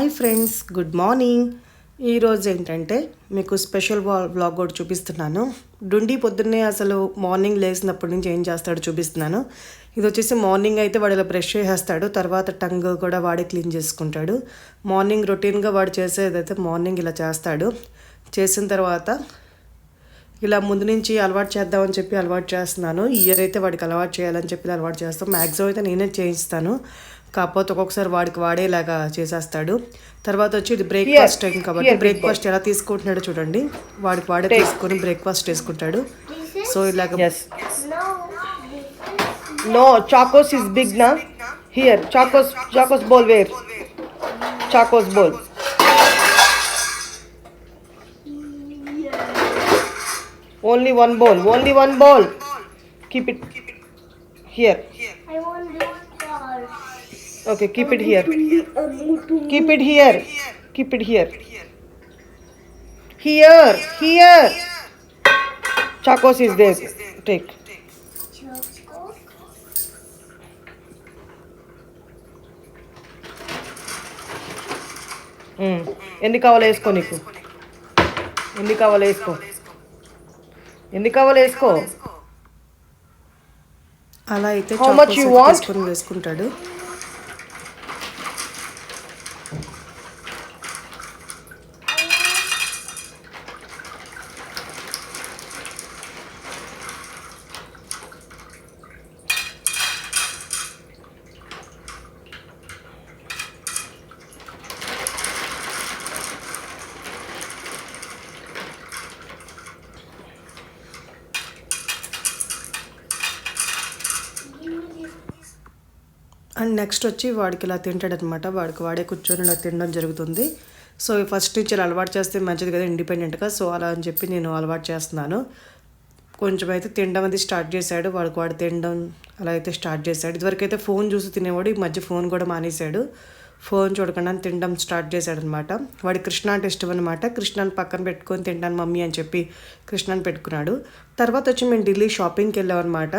Hi friends good morning. ఈరోజు ఏంటంటే మీకు స్పెషల్ వ్లాగ్ కూడా చూపిస్తున్నాను. డుండి పొద్దున్నే అసలు మార్నింగ్ లేచినప్పటి నుంచి ఏం చేస్తాడో చూపిస్తున్నాను. ఇది వచ్చేసి మార్నింగ్ అయితే వాడు ఇలా బ్రష్ చేసేస్తాడు తర్వాత టంగ్ కూడా వాడే క్లీన్ చేసుకుంటాడు. మార్నింగ్ రొటీన్గా వాడు చేసేదైతే మార్నింగ్ ఇలా చేస్తాడు. చేసిన తర్వాత ఇలా ముందు నుంచి అలవాటు చేద్దామని చెప్పి అలవాటు చేస్తున్నాను. ఇయర్ అయితే వాడికి అలవాటు చేయాలని చెప్పి అలవాటు చేస్తాం. మ్యాక్సిమం అయితే నేనే చేయిస్తాను. కాకపోతే ఒక్కొక్కసారి వాడికి వాడేలాగా చేసేస్తాడు తర్వాత వచ్చి ఇది బ్రేక్ఫాస్ట్ టైం కాబట్టి బ్రేక్ఫాస్ట్ ఎలా తీసుకుంటున్నాడో చూడండి వాడికి వాడే తీసుకొని బ్రేక్ఫాస్ట్ చేసుకుంటాడు సో ఇలాగ Yes. No, Chacos is big now. Here, Chacos, Chacos ball where? Chacos ball. Only one ball. Only one ball. Keep it Okay, keep it here. Keep it here. Keep it here. Here, here. Chacos is there. Take. Choco. ఉమ్. ఎన్ని కావాలో వేసుకో నీకు ఎన్ని కావాలో వేసుకో ఎన్ని కావాలో వేసుకో అలా అయితే How much you chocolate want? తీసుకొని వేసుకుంటాడు అండ్ నెక్స్ట్ వచ్చి వాడికి ఇలా తింటాడనమాట. వాడికి వాడే కూర్చొని ఇలా తినడం జరుగుతుంది. సో ఫస్ట్ నుంచి ఇలా అలవాటు చేస్తే మంచిది కదా ఇండిపెండెంట్గా సో అలా అని చెప్పి నేను అలవాటు చేస్తున్నాను. కొంచెం అయితే తినడం అది స్టార్ట్ చేశాడు. వాడికి వాడు తినడం అలా అయితే స్టార్ట్ చేశాడు. ఇదివరకు అయితే ఫోన్ చూసి తినేవాడు ఈ మధ్య ఫోన్ కూడా మానేశాడు. ఫోన్ చూడకుండా తినడం స్టార్ట్ చేశాడు అనమాట వాడి కృష్ణ అంటే ఇష్టం అనమాట కృష్ణాన్ని పక్కన పెట్టుకొని తింటాను మమ్మీ అని చెప్పి కృష్ణాన్ని పెట్టుకున్నాడు. తర్వాత వచ్చి మేము ఢిల్లీ షాపింగ్కి వెళ్ళాం అనమాట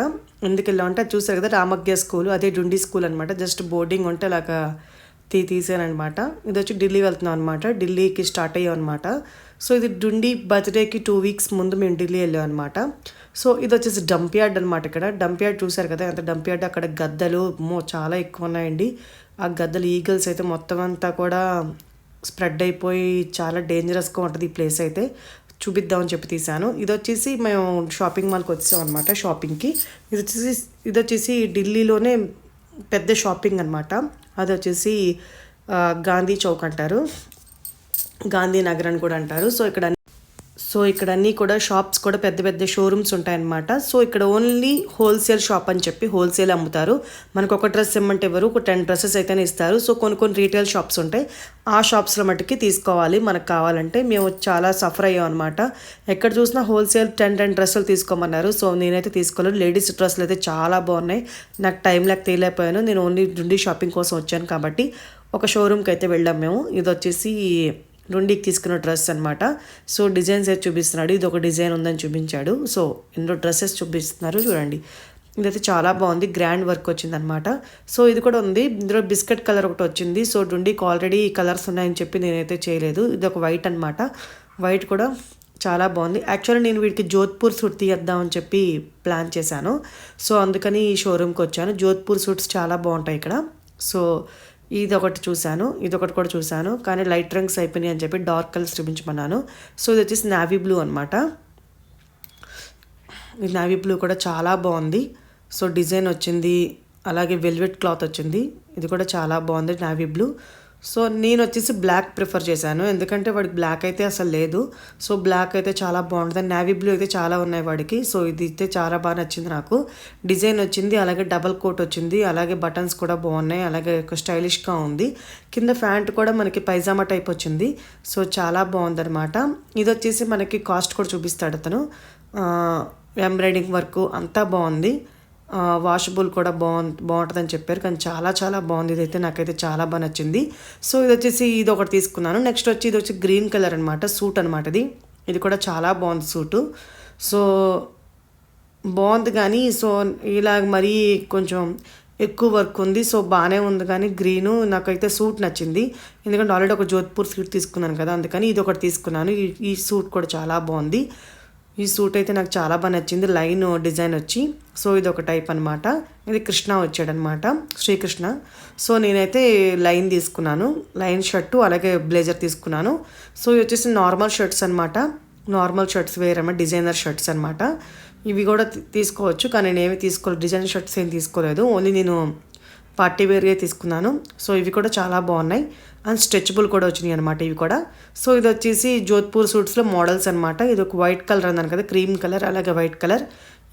ఎందుకు వెళ్ళామంటే అది చూసారు కదా రామగ్య స్కూల్ అదే డుండి స్కూల్ అనమాట జస్ట్ బోర్డింగ్ ఉంటే అలాగా తీ తీసానమాట ఇది వచ్చి ఢిల్లీ వెళ్తున్నాం అనమాట ఢిల్లీకి స్టార్ట్ అయ్యాం అనమాట సో ఇది డుండి బర్త్డేకి టూ వీక్స్ ముందు మేము ఢిల్లీ వెళ్ళాం అనమాట సో ఇది వచ్చేసి డంప్ యార్డ్ అనమాట ఇక్కడ. డంప్ యార్డ్ చూసారు కదా ఎంత డంప్ యార్డ్. అక్కడ గద్దలు మో చాలా ఎక్కువ ఉన్నాయండి. ఆ గద్దలు ఈగల్స్ అయితే మొత్తం అంతా కూడా స్ప్రెడ్ అయిపోయి చాలా డేంజరస్గా ఉంటుంది ఈ ప్లేస్ అయితే. చూపిద్దామని చెప్పి తీశాను ఇది వచ్చేసి మేము షాపింగ్ మాల్కి వచ్చాం అనమాట షాపింగ్కి ఇది వచ్చేసి ఇది వచ్చేసి ఢిల్లీలోనే పెద్ద షాపింగ్ అనమాట అది వచ్చేసి గాంధీ చౌక్ అంటారు. గాంధీ నగర్ అని కూడా అంటారు. సో ఇక్కడ సో ఇక్కడ అన్నీ కూడా షాప్స్ కూడా పెద్ద పెద్ద షోరూమ్స్ ఉంటాయన్నమాట. సో ఇక్కడ ఓన్లీ హోల్సేల్ షాప్ అని చెప్పి హోల్సేల్ అమ్ముతారు. మనకు ఒక డ్రెస్ ఇమ్మంటే ఎవరు ఒక టెన్ డ్రెస్సెస్ అయితేనే ఇస్తారు. సో కొన్ని కొన్ని రీటైల్ షాప్స్ ఉంటాయి. ఆ షాప్స్లో మట్టుకి తీసుకోవాలి. మనకు కావాలంటే మేము చాలా సఫర్ అయ్యాం అనమాట ఎక్కడ చూసినా హోల్సేల్ టెన్ టెన్ డ్రెస్సులు తీసుకోమన్నారు. సో నేనైతే తీసుకోలేదు. లేడీస్ డ్రెస్సులు అయితే చాలా బాగున్నాయి. నాకు టైం లేక తెలియకపోయాను నేను ఓన్లీ డుండి షాపింగ్ కోసం వచ్చాను కాబట్టి ఒక షోరూమ్కి అయితే వెళ్ళాం మేము. ఇది వచ్చేసి రెండుకి తీసుకున్న డ్రెస్ అనమాట సో డిజైన్స్ అయితే చూపిస్తున్నాడు? ఇది ఒక డిజైన్ ఉందని చూపించాడు. సో ఇందులో డ్రెస్సెస్ చూపిస్తున్నారు చూడండి. ఇదైతే చాలా బాగుంది. గ్రాండ్ వర్క్ వచ్చింది అనమాట సో ఇది కూడా ఉంది. ఇందులో బిస్కెట్ కలర్ ఒకటి వచ్చింది. సో డుండికి ఆల్రెడీ కలర్స్ ఉన్నాయని చెప్పి నేనైతే చేయలేదు. ఇది ఒక వైట్ అనమాట వైట్ కూడా చాలా బాగుంది. యాక్చువల్లీ నేను వీటికి జోధ్పూర్ సూట్ తీయద్దామని చెప్పి ప్లాన్ చేశాను. సో అందుకని ఈ షోరూమ్కి వచ్చాను. జోధ్పూర్ సూట్స్ చాలా బాగుంటాయి ఇక్కడ. సో ఇది ఒకటి చూశాను ఇది ఒకటి కూడా చూశాను. కానీ లైట్ రంగ్స్ అయిపోయినాయి అని చెప్పి డార్క్ కలర్స్ చూపించమన్నాను. సో ఇది వచ్చేసి నావీ బ్లూ అనమాట ఈ నావీ బ్లూ కూడా చాలా బాగుంది. సో డిజైన్ వచ్చింది అలాగే వెల్వెట్ క్లాత్ వచ్చింది. ఇది కూడా చాలా బాగుంది నావీ బ్లూ. సో నేను వచ్చేసి బ్లాక్ ప్రిఫర్ చేశాను. ఎందుకంటే వాడికి బ్లాక్ అయితే అసలు లేదు. సో బ్లాక్ అయితే చాలా బాగుంటుంది. నేవీ బ్లూ అయితే చాలా ఉన్నాయి వాడికి. సో ఇది అయితే చాలా బాగా నచ్చింది నాకు. డిజైన్ వచ్చింది అలాగే డబల్ కోట్ వచ్చింది అలాగే బటన్స్ కూడా బాగున్నాయి అలాగే ఒక స్టైలిష్గా ఉంది. కింద ప్యాంట్ కూడా మనకి పైజామా టైప్ వచ్చింది. సో చాలా బాగుందనమాట ఇది వచ్చేసి మనకి కాస్ట్ కూడా చూపిస్తాడు అతను. ఎంబ్రాయిడింగ్ వర్క్ అంతా బాగుంది. వాషబుల్ కూడా బాగుంది బాగుంటుందని చెప్పారు. కానీ చాలా చాలా బాగుంది. ఇదైతే నాకైతే చాలా బాగా నచ్చింది. సో ఇది వచ్చేసి ఇది ఒకటి తీసుకున్నాను. నెక్స్ట్ వచ్చి ఇది వచ్చి గ్రీన్ కలర్ అనమాట సూట్ అనమాట ఇది. ఇది కూడా చాలా బాగుంది సూటు. సో బాగుంది కానీ సో ఇలా మరీ కొంచెం ఎక్కువ వర్క్ ఉంది. సో బాగానే ఉంది కానీ గ్రీను నాకైతే సూట్ నచ్చింది. ఎందుకంటే ఆల్రెడీ ఒక జోధ్పూర్ సూట్ తీసుకున్నాను కదా అందుకని ఇది ఒకటి తీసుకున్నాను. ఈ ఈ సూట్ కూడా చాలా బాగుంది. ఈ సూట్ అయితే నాకు చాలా బాగా నచ్చింది. లైన్ డిజైన్ వచ్చి సో ఇది ఒక టైప్ అనమాట ఇది కృష్ణ వచ్చాడనమాట శ్రీకృష్ణ. సో నేనైతే లైన్ తీసుకున్నాను లైన్ షర్టు అలాగే బ్లేజర్ తీసుకున్నాను. సో ఇవి వచ్చేసి నార్మల్ షర్ట్స్ అనమాట నార్మల్ షర్ట్స్ వేరమ్మా డిజైనర్ షర్ట్స్ అనమాట ఇవి కూడా తీసుకోవచ్చు కానీ నేనేమి తీసుకోలేదు డిజైనర్ షర్ట్స్ ఏం తీసుకోలేదు. ఓన్లీ నేను పార్టీ వేర్గా తీసుకున్నాను. సో ఇవి కూడా చాలా బాగున్నాయి. అండ్ స్ట్రెచబుల్ కూడా వచ్చినాయి అనమాట ఇవి కూడా. సో ఇది వచ్చేసి జోధ్పూర్ సూట్స్లో మోడల్స్ అనమాట ఇది ఒక వైట్ కలర్ అన్నాను కదా క్రీమ్ కలర్ అలాగే వైట్ కలర్.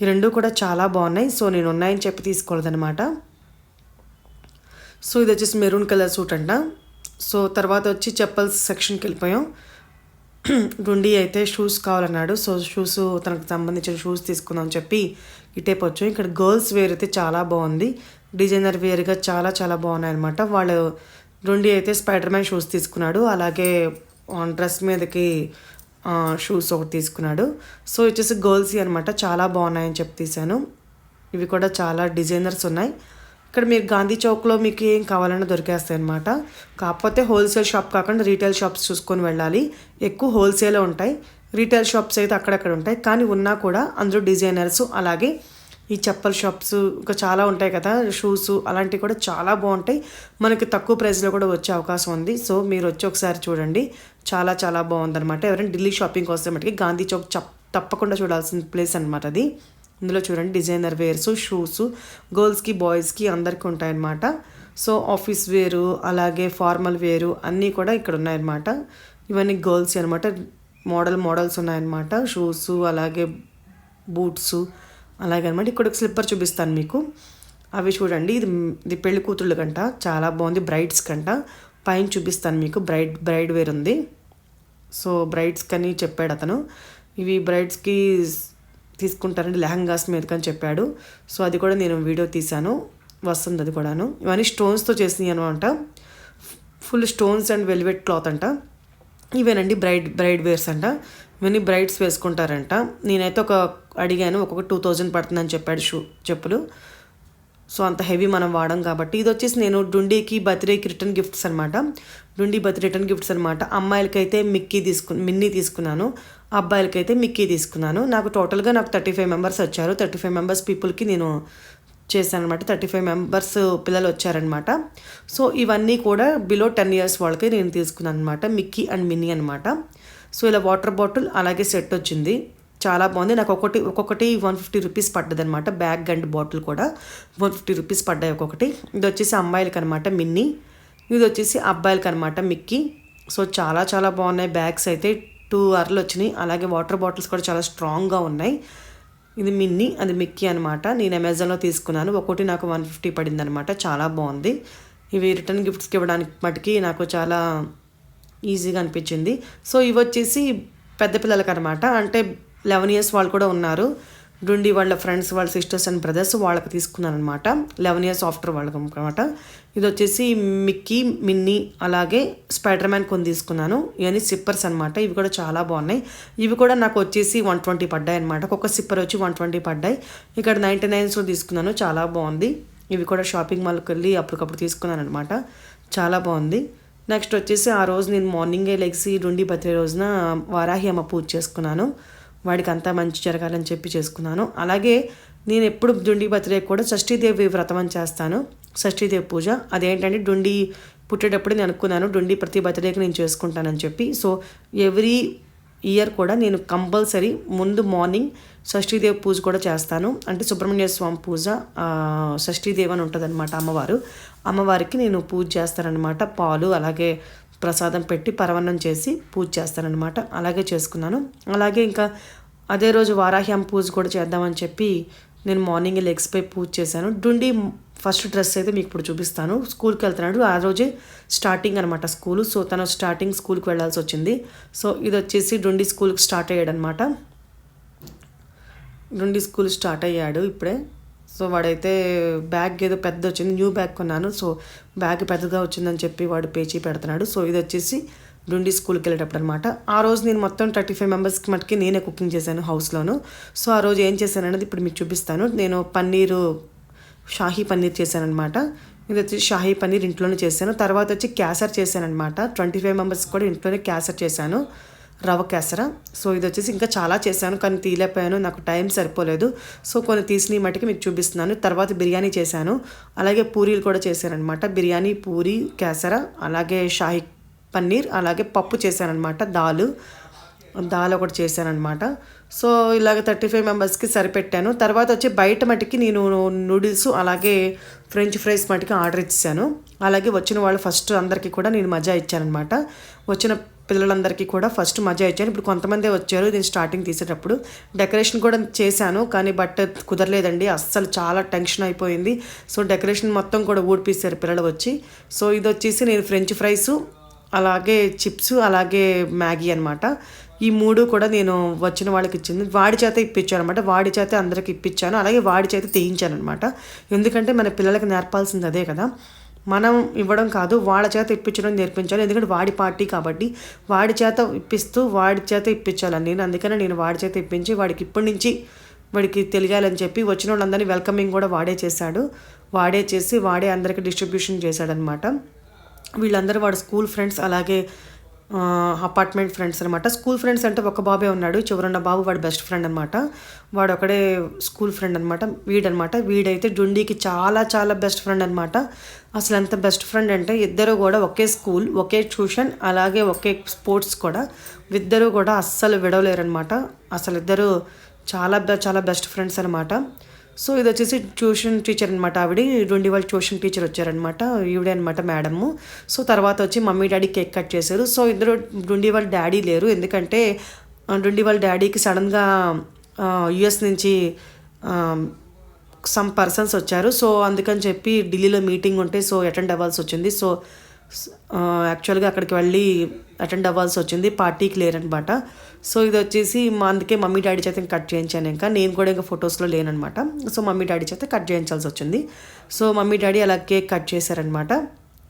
ఈ రెండు కూడా చాలా బాగున్నాయి. సో నేను ఉన్నాయని చెప్పి తీసుకోలేదనమాట సో ఇది వచ్చేసి మెరూన్ కలర్ సూట్ అంట. సో తర్వాత వచ్చి చెప్పల్స్ సెక్షన్కి వెళ్ళిపోయాం. రుండి అయితే షూస్ కావాలన్నాడు. సో షూస్ తనకు సంబంధించిన షూస్ తీసుకుందాం అని చెప్పి ఇటేపు వచ్చాం ఇక్కడ గర్ల్స్ వేర్ అయితే చాలా బాగుంది. డిజైనర్ వేర్గా చాలా చాలా బాగున్నాయి అనమాట వాళ్ళు రుండి అయితే స్పైడర్ మ్యాన్ షూస్ తీసుకున్నాడు. అలాగే డ్రెస్ మీదకి షూస్ ఒకటి తీసుకున్నాడు. సో వచ్చేసి గర్ల్స్ అనమాట చాలా బాగున్నాయని చెప్పి తీశాను. ఇవి కూడా చాలా డిజైనర్స్ ఉన్నాయి. ఇక్కడ మీరు గాంధీ చౌక్లో మీకు ఏం కావాలన్నా దొరికేస్తాయి అనమాట కాకపోతే హోల్సేల్ షాప్ కాకుండా రీటైల్ షాప్స్ చూసుకొని వెళ్ళాలి. ఎక్కువ హోల్సేలే ఉంటాయి. రీటైల్ షాప్స్ అయితే అక్కడక్కడ ఉంటాయి. కానీ ఉన్నా కూడా అందులో డిజైనర్స్ అలాగే ఈ చెప్పల్ షాప్స్ ఇంకా చాలా ఉంటాయి కదా షూస్ అలాంటివి కూడా చాలా బాగుంటాయి. మనకి తక్కువ ప్రైస్లో కూడా వచ్చే అవకాశం ఉంది. సో మీరు వచ్చి ఒకసారి చూడండి. చాలా చాలా బాగుందనమాట ఎవరైనా ఢిల్లీ షాపింగ్ వస్తే మటుకి గాంధీ చౌక్ చప్ తప్పకుండా చూడాల్సిన ప్లేస్ అనమాట అది. ఇందులో చూడండి డిజైనర్ వేర్స్ షూస్ గర్ల్స్కి బాయ్స్కి అందరికీ ఉంటాయన్నమాట. సో ఆఫీస్ వేరు అలాగే ఫార్మల్ వేరు అన్నీ కూడా ఇక్కడ ఉన్నాయన్నమాట. ఇవన్నీ గర్ల్స్ అనమాట మోడల్ మోడల్స్ ఉన్నాయన్నమాట. షూస్ అలాగే బూట్స్ అలాగే అనమాట ఇక్కడ ఒక స్లిప్పర్ చూపిస్తాను మీకు. అవి చూడండి. ఇది ఇది పెళ్ళి కూతుళ్ళు కంట. చాలా బాగుంది. బ్రైడ్స్ కంట. పైన చూపిస్తాను మీకు. బ్రైడ్ బ్రైడ్ వేర్ ఉంది. సో బ్రైడ్స్ కని చెప్పాడు అతను. ఇవి బ్రైడ్స్కి తీసుకుంటారండి. లెహంగాస్ మీదకని చెప్పాడు. సో అది కూడా నేను వీడియో తీశాను. వస్తుంది అది కూడాను. ఇవన్నీ స్టోన్స్తో చేసినాయి అనమాట full stones and velvet cloth అంట. ఇవేనండి బ్రైడ్ బ్రైడ్ వేర్స్ అంట. ఇవన్నీ బ్రైడ్స్ వేసుకుంటారంట. నేనైతే ఒక అడిగాను ఒక్కొక్క టూ థౌజండ్ పడుతుందని చెప్పాడు షూ చెప్పులు. సో అంత హెవీ మనం వాడం కాబట్టి. ఇది వచ్చేసి నేను డుండీకి బర్త్డేకి రిటర్న్ గిఫ్ట్స్ అనమాట డుండీ బర్త్ రిటర్న్ గిఫ్ట్స్ అనమాట అమ్మాయిలకైతే మిక్కీ తీసుకు మిన్నీ తీసుకున్నాను. అబ్బాయిలకైతే మిక్కీ తీసుకున్నాను. నాకు టోటల్గా నాకు థర్టీ ఫైవ్ మెంబర్స్ వచ్చారు. థర్టీ ఫైవ్ మెంబర్స్ పీపుల్కి నేను చేశాను అనమాట థర్టీ ఫైవ్ మెంబర్స్ పిల్లలు వచ్చారనమాట. సో ఇవన్నీ కూడా బిలో టెన్ ఇయర్స్ వాళ్ళకి నేను తీసుకున్నాను అనమాట మిక్కీ అండ్ మినీ అనమాట. సో ఇలా వాటర్ బాటిల్ అలాగే సెట్ వచ్చింది. చాలా బాగుంది. నాకు ఒకటి ఒక్కొక్కటి వన్ ఫిఫ్టీ రూపీస్ పడ్డది అనమాట బ్యాగ్ అండ్ బాటిల్ కూడా వన్ ఫిఫ్టీ రూపీస్ పడ్డాయి ఒక్కొక్కటి. ఇది వచ్చేసి అమ్మాయిలకి అనమాట మిన్నీ. ఇది వచ్చేసి అబ్బాయిలకి అనమాట మిక్కీ. సో చాలా చాలా బాగున్నాయి. బ్యాగ్స్ అయితే టూ అర్లు వచ్చినాయి. అలాగే వాటర్ బాటిల్స్ కూడా చాలా స్ట్రాంగ్గా ఉన్నాయి. ఇది మిన్నీ అది మిక్కీ అనమాట నేను అమెజాన్లో తీసుకున్నాను. ఒకటి నాకు వన్ ఫిఫ్టీ పడింది అనమాట చాలా బాగుంది. ఇవి రిటర్న్ గిఫ్ట్స్కి ఇవ్వడానికి మటుకి నాకు చాలా ఈజీగా అనిపించింది. సో ఇవి వచ్చేసి పెద్ద పిల్లలకి అనమాట అంటే లెవెన్ ఇయర్స్ వాళ్ళు కూడా ఉన్నారు. డుండి వాళ్ళ ఫ్రెండ్స్ వాళ్ళ సిస్టర్స్ అండ్ బ్రదర్స్ వాళ్ళకి తీసుకున్నారనమాట లెవెన్ ఇయర్స్ ఆఫ్టర్ వాళ్ళకి అనమాట ఇది వచ్చేసి మిక్కీ మిన్నీ అలాగే స్పైడర్ మ్యాన్ కొన్ని తీసుకున్నాను. ఇవన్నీ సిప్పర్స్ అనమాట ఇవి కూడా చాలా బాగున్నాయి. ఇవి కూడా నాకు వచ్చేసి వన్ ట్వంటీ పడ్డాయి అనమాట ఒక్కొక్క సిప్పర్ వచ్చి వన్ ట్వంటీ పడ్డాయి. ఇక్కడ నైంటీ నైన్స్లో తీసుకున్నాను. చాలా బాగుంది. ఇవి కూడా షాపింగ్ మాల్కి వెళ్ళి అప్పటికప్పుడు తీసుకున్నాను అనమాట చాలా బాగుంది. నెక్స్ట్ వచ్చేసి ఆ రోజు నేను మార్నింగే లెగ్సి డుండి బర్త్డే రోజున వారాహి అమ్మ పూజ చేసుకున్నాను. వాడికి అంతా మంచి జరగాలని చెప్పి చేసుకున్నాను. అలాగే నేను ఎప్పుడు డుండి బర్త్డే కూడా షష్ఠీదేవి వ్రతం అని చేస్తాను. షష్ఠీదేవి పూజ. అదేంటంటే డుండి పుట్టేటప్పుడు నేను అనుకున్నాను డుండి ప్రతి బర్త్డేకి నేను చేసుకుంటానని చెప్పి. సో ఎవ్రీ ఇయర్ కూడా నేను కంపల్సరీ ముందు మార్నింగ్ షష్ఠీదేవి పూజ కూడా చేస్తాను. అంటే సుబ్రహ్మణ్య స్వామి పూజ షష్ఠీదేవి అని ఉంటుంది అనమాట అమ్మవారు. అమ్మవారికి నేను పూజ చేస్తానన్నమాట. పాలు అలాగే ప్రసాదం పెట్టి పరవన్నం చేసి పూజ చేస్తానన్నమాట అలాగే చేసుకున్నాను. అలాగే ఇంకా అదే రోజు వారాహ్యం పూజ కూడా చేద్దామని చెప్పి నేను మార్నింగ్ లెగ్స్పై పూజ చేశాను. డుండి ఫస్ట్ డ్రెస్ అయితే మీకు ఇప్పుడు చూపిస్తాను. స్కూల్కి వెళ్తున్నాడు. ఆ రోజే స్టార్టింగ్ అనమాట స్కూల్. సో తను స్టార్టింగ్ స్కూల్కి వెళ్ళాల్సి వచ్చింది. సో ఇది వచ్చేసి డుండి స్కూల్కి స్టార్ట్ అయ్యాడు అనమాట డుండి స్కూల్ స్టార్ట్ అయ్యాడు ఇప్పుడే. సో వాడైతే బ్యాగ్ ఏదో పెద్ద వచ్చింది న్యూ బ్యాగ్ కొన్నాను. సో బ్యాగ్ పెద్దగా వచ్చిందని చెప్పి వాడు పేచీ పెడుతున్నాడు. సో ఇది వచ్చేసి డుండి స్కూల్కి వెళ్ళేటప్పుడు అనమాట ఆ రోజు నేను మొత్తం థర్టీ ఫైవ్ మెంబర్స్కి మటుకి నేనే కుకింగ్ చేశాను హౌస్లోను. సో ఆ రోజు ఏం చేశాను అనేది ఇప్పుడు మీకు చూపిస్తాను. నేను పన్నీరు షాహీ పన్నీర్ చేశానమాట ఇది వచ్చి షాహీ పన్నీర్ ఇంట్లోనే చేశాను. తర్వాత వచ్చి క్యాసర్ చేశానమాట ట్వంటీ ఫైవ్ మెంబర్స్ కూడా ఇంట్లోనే క్యాసర్ చేశాను. రవ్వ కేసర. సో ఇది వచ్చేసి ఇంకా చాలా చేశాను కానీ తీయలేకపోయాను నాకు టైం సరిపోలేదు. సో కొన్ని తీసిన మటుకి మీకు చూపిస్తున్నాను. తర్వాత బిర్యానీ చేశాను. అలాగే పూరీలు కూడా చేశానమాట బిర్యానీ పూరి కేసర అలాగే షాహి పన్నీర్ అలాగే పప్పు చేశానమాట దాలు. దాల్ ఒకటి చేశానమాట సో ఇలాగ థర్టీ ఫైవ్ మెంబర్స్కి సరిపెట్టాను. తర్వాత వచ్చి బయట మటుకి నేను నూడిల్స్ అలాగే ఫ్రెంచ్ ఫ్రైస్ మటుకి ఆర్డర్ ఇచ్చాను అలాగే వచ్చిన వాళ్ళు ఫస్ట్ అందరికీ కూడా నేను మజా ఇచ్చానమాట వచ్చిన పిల్లలందరికీ కూడా ఫస్ట్ మజా ఇచ్చాను ఇప్పుడు కొంతమందే వచ్చారు నేను స్టార్టింగ్ తీసేటప్పుడు. డెకరేషన్ కూడా చేశాను కానీ బట్ కుదరలేదండి. అస్సలు చాలా టెన్షన్ అయిపోయింది. సో డెకరేషన్ మొత్తం కూడా ఊడిపిస్తారు పిల్లలు వచ్చి. సో ఇది వచ్చేసి నేను ఫ్రెంచ్ ఫ్రైస్ అలాగే చిప్స్ అలాగే మ్యాగీ అనమాట ఈ మూడు కూడా నేను వచ్చిన వాళ్ళకి ఇచ్చింది. వాడి చేత ఇప్పించాను అనమాట వాడి చేత అందరికి ఇప్పించాను. అలాగే వాడి చేత తీయించాను అనమాట ఎందుకంటే మన పిల్లలకి నేర్పాల్సింది అదే కదా. మనం ఇవ్వడం కాదు వాళ్ళ చేత ఇప్పించడం నేర్పించాలి. ఎందుకంటే వాడి పార్టీ కాబట్టి వాడి చేత ఇప్పిస్తూ వాడి చేత ఇప్పించాలని. నేను అందుకనే నేను వాడి చేత ఇప్పించి వాడికి ఇప్పటి నుంచి వాడికి తెలియాలని చెప్పి వచ్చిన వాళ్ళందరినీ వెల్కమింగ్ కూడా వాడే చేశాడు. వాడే చేసి వాడే అందరికి డిస్ట్రిబ్యూషన్ చేశాడనమాట వీళ్ళందరూ వాడు స్కూల్ ఫ్రెండ్స్ అలాగే అపార్ట్మెంట్ ఫ్రెండ్స్ అనమాట స్కూల్ ఫ్రెండ్స్ అంటే ఒక బాబే ఉన్నాడు. చివరన్న బాబు వాడు బెస్ట్ ఫ్రెండ్ అనమాట వాడు ఒకడే స్కూల్ ఫ్రెండ్ అనమాట వీడనమాట వీడైతే జుండీకి చాలా చాలా బెస్ట్ ఫ్రెండ్ అనమాట అసలు ఎంత బెస్ట్ ఫ్రెండ్ అంటే ఇద్దరు కూడా ఒకే స్కూల్ ఒకే ట్యూషన్ అలాగే ఒకే స్పోర్ట్స్ కూడా ఇద్దరు కూడా అస్సలు విడవలేరు అనమాట అసలు ఇద్దరు చాలా చాలా బెస్ట్ ఫ్రెండ్స్ అనమాట సో ఇది వచ్చేసి ట్యూషన్ టీచర్ అనమాట ఆవిడ. రెండు వాళ్ళ ట్యూషన్ టీచర్ వచ్చారనమాట ఈవిడే అనమాట మేడము. సో తర్వాత వచ్చి మమ్మీ డాడీ కేక్ కట్ చేశారు. సో ఇద్దరు డుండి వాళ్ళ డాడీ లేరు. ఎందుకంటే ఆ, డుండి వాళ్ళ డాడీకి సడన్గా యుఎస్ నుంచి సమ్ పర్సన్స్ వచ్చారు. సో అందుకని చెప్పి ఢిల్లీలో మీటింగ్ ఉంటే సో అటెండ్ అవ్వాల్సి వచ్చింది. సో యాక్చువల్గా అక్కడికి వెళ్ళి అటెండ్ అవ్వాల్సి వచ్చింది. పార్టీకి లేరనమాట సో ఇది వచ్చేసి మా అందుకే మమ్మీ డాడీ చేత కట్ చేయించాను ఇంకా. నేను కూడా ఇంకా ఫొటోస్లో లేననమాట సో మమ్మీ డాడీ చేత కట్ చేయించాల్సి వచ్చింది. సో మమ్మీ డాడీ అలా కేక్ కట్ చేశారనమాట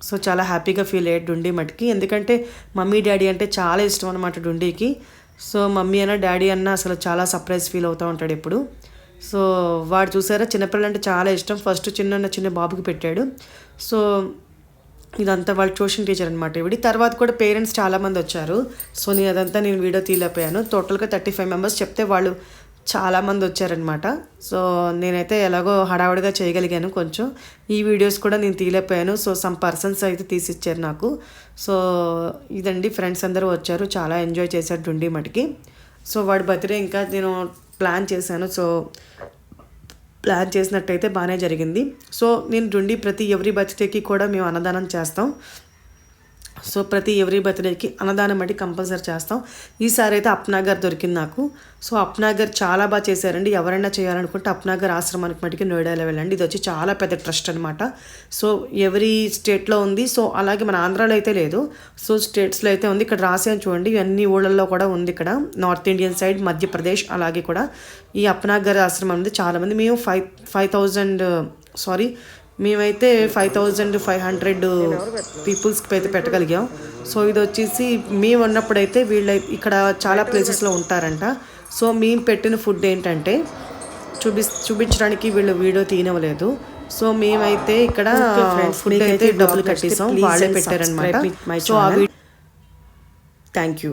సో చాలా హ్యాపీగా ఫీల్ అయ్యాడు డుండి మటుకి. ఎందుకంటే మమ్మీ డాడీ అంటే చాలా ఇష్టం అనమాట డుండీకి. సో మమ్మీ అన్న డాడీ అన్న అసలు చాలా సర్ప్రైజ్ ఫీల్ అవుతూ ఉంటాడు ఎప్పుడు. సో వాడు చూసారా చిన్నపిల్లలు అంటే చాలా ఇష్టం. ఫస్ట్ చిన్న చిన్న బాబుకి పెట్టాడు. సో ఇదంతా వాళ్ళ ట్యూషన్ టీచర్ అనమాట ఇవిడి. తర్వాత కూడా పేరెంట్స్ చాలామంది వచ్చారు. సో నేను అదంతా నేను వీడియో తీయలేకపోయాను. టోటల్గా థర్టీ ఫైవ్ మెంబర్స్ చెప్తే వాళ్ళు చాలామంది వచ్చారనమాట సో నేనైతే ఎలాగో హడావుడిగా చేయగలిగాను కొంచెం. ఈ వీడియోస్ కూడా నేను తీయలేకపోయాను. సో సమ్ పర్సన్స్ అయితే తీసిచ్చారు నాకు. సో ఇదండి ఫ్రెండ్స్ అందరూ వచ్చారు. చాలా ఎంజాయ్ చేశారు డుండి మటుకి. సో వాడి బర్త్డే ఇంకా నేను ప్లాన్ చేశాను. సో ప్లాన్ చేసినట్టయితే బాగానే జరిగింది. సో నేను డుండి ప్రతి ఎవరి బర్త్డేకి కూడా మేము అన్నదానం చేస్తాం. సో ప్రతి ఎవరి బర్త్డేకి అన్నదానం అంటే కంపల్సరీ చేస్తాం. ఈసారి అయితే అప్నాగర్ దొరికింది నాకు. సో అప్నాగర్ చాలా బాగా చేశారండి. ఎవరైనా చేయాలనుకుంటే అప్నాగర్ ఆశ్రమానికి మటుకి నోయిడాలో వెళ్ళండి. ఇది వచ్చి చాలా పెద్ద ట్రస్ట్ అనమాట సో ఎవరి స్టేట్లో ఉంది. సో అలాగే మన ఆంధ్రాలో అయితే లేదు. సో స్టేట్స్లో అయితే ఉంది. ఇక్కడ రాసాను చూడండి. అన్ని ఊళ్ళల్లో కూడా ఉంది ఇక్కడ. నార్త్ ఇండియన్ సైడ్ మధ్యప్రదేశ్ అలాగే కూడా. ఈ అప్నాగర్ ఆశ్రమం ఉంది చాలామంది మేము ఫైవ్ ఫైవ్ థౌజండ్ సారీ మేమైతే ఫైవ్ థౌజండ్ ఫైవ్ హండ్రెడ్ పీపుల్స్కి అయితే పెట్టగలిగాం. సో ఇది వచ్చేసి మేము ఉన్నప్పుడైతే వీళ్ళ ఇక్కడ చాలా ప్లేసెస్లో ఉంటారంట. సో మేము పెట్టిన ఫుడ్ ఏంటంటే చూపి చూపించడానికి వీళ్ళు వీడియో తీయనవలేదు సో మేమైతే ఇక్కడ ఫుడ్ అయితే డబ్బులు కట్టేసాం. వాళ్ళే పెట్టారనమాట సో ఆ థ్యాంక్ యూ